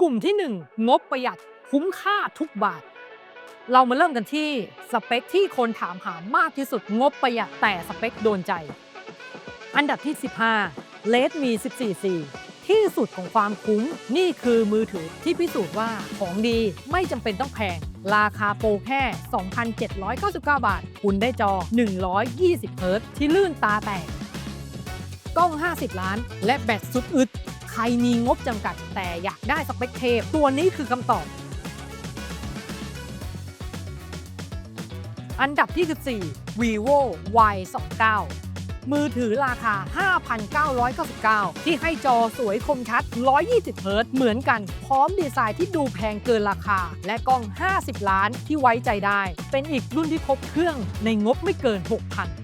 กลุ่มที่ 1 งบประหยัดคุ้มค่าทุกบาท เรามาเริ่มกันที่สเปคที่คนถามหามากที่สุดงบประหยัดแต่สเปคโดนใจ อันดับที่ 15เลดมี 14C ที่สุดของความคุ้มนี่คือมือถือที่พิสูจน์ว่าของดีไม่จำเป็นต้องแพง ราคาโปรแค่ 2,799 บาท คุณได้จอ 120 เฮิรตซ์ที่ลื่นตาแตก กล้อง 50 ล้าน และแบตสุดอึด ใครมีงบจำกัดแต่อยากได้สเปคเทพตัวนี้คือคำตอบ อันดับที่ 14 vivo y 2 9มือถือราคา 5,999 ที่ให้จอสวยคมชัด 120 เฮิรต์เหมือนกัน พร้อมดีไซน์ที่ดูแพงเกินราคา และกล้อง 50 ล้านที่ไว้ใจได้ เป็นอีกรุ่นที่ครบเครื่องในงบไม่เกิน 6,000